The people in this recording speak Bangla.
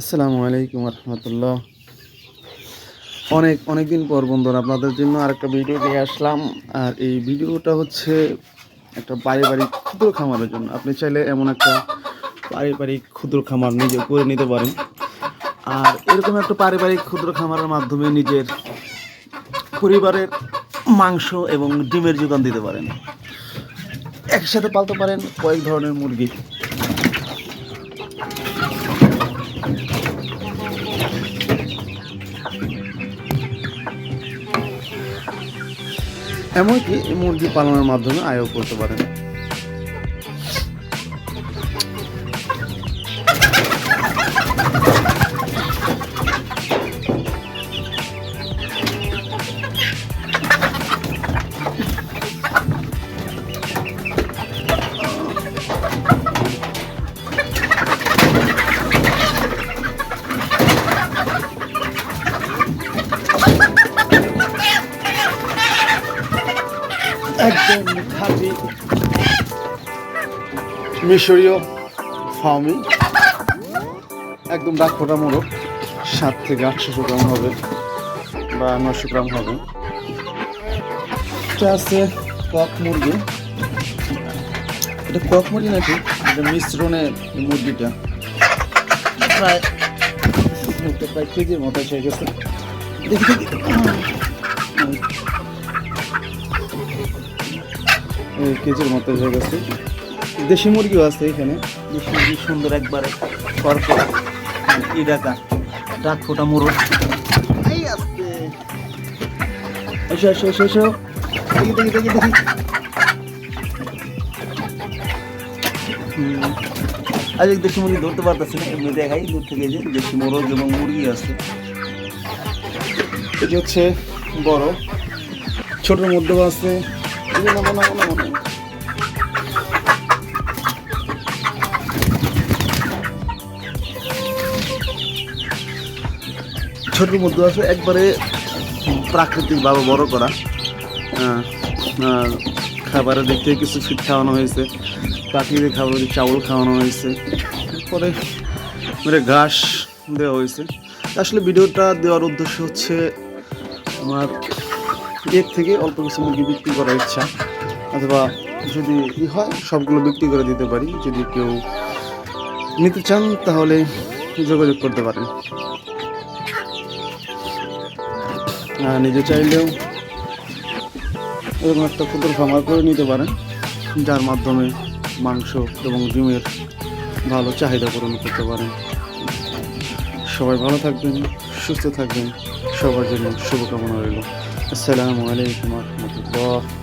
আসসালামু আলাইকুম রহমতুল্লাহ অনেক অনেক দিন পর বন্ধুরা, আপনাদের জন্য আরেকটা ভিডিও দিয়ে আসলাম। আর এই ভিডিওটা হচ্ছে একটা পারিবারিক ক্ষুদ্র খামারের জন্য। আপনি চাইলে এমন একটা পারিবারিক ক্ষুদ্র খামার নিজে করে নিতে পারেন। আর এরকম একটা পারিবারিক ক্ষুদ্র খামারের মাধ্যমে নিজের পরিবারের মাংস এবং ডিমের যোগান দিতে পারেন। একসাথে পালতে পারেন কয়েক ধরনের মুরগি। এমনকি মুরগি পালনের মাধ্যমে আয়ও করতে পারেন। একদম খাঁটি মিশরীয় ফার্মি একদম ডাক ফোটা মোড়ক। সাত থেকে আটশোশো গ্রাম হবে বা নশো গ্রাম হবে। এটা আছে কক মুরগি। এটা কক মুরগি নাকি? এটা মিশ্রণে মুরগিটা। প্রায়। প্রায় কেজির মতো এসে গেছে। দেখি দেখি। কেজির মতো হয়ে গেছে। দেশি মুরগিও আছে এখানে। দেশি মুরগি সুন্দর একবারে কর্কট ই ডাকা ডাক ফোটা মুরগ। এই আসতে এসো এসো এসো এসো। দেখি দেখি দেখি দেখি। আজ এক দেশি মুরগি ধরতে পারতেছি না এমনি দেখাই দূর থেকে যে দেশি মোরগ এবং মুরগি আছে। এটি হচ্ছে বড় ছোটোর মধ্যেও আছে। নামো। ছোটোর মধ্যে আছে একবারে প্রাকৃতিকভাবে বড় করা খাবারের দিক থেকে কিছু ফিট খাওয়ানো হয়েছে প্রাকৃতিক খাবার চাউল খাওয়ানো হয়েছে পরে মানে ঘাস দেওয়া হয়েছে আসলে ভিডিওটা দেওয়ার উদ্দেশ্য হচ্ছে আমার এর থেকে অল্প কিছু মুরগি বিক্রি করার ইচ্ছা। অথবা যদি ই হয়, সবগুলো বিক্রি করে দিতে পারি। যদি কেউ নিতে চান, তাহলে যোগাযোগ করতে পারেন। নিজে চাইলেও এরকম একটা ক্ষুদ্র খামার করে নিতে পারেন, যার মাধ্যমে মাংস এবং ডিমের ভালো চাহিদা পূরণ করতে পারেন। সবাই ভালো থাকবেন, সুস্থ থাকবেন। সবার জন্য শুভকামনা রইল। আসসালামু আলাইকুম রহমতুল্লাহ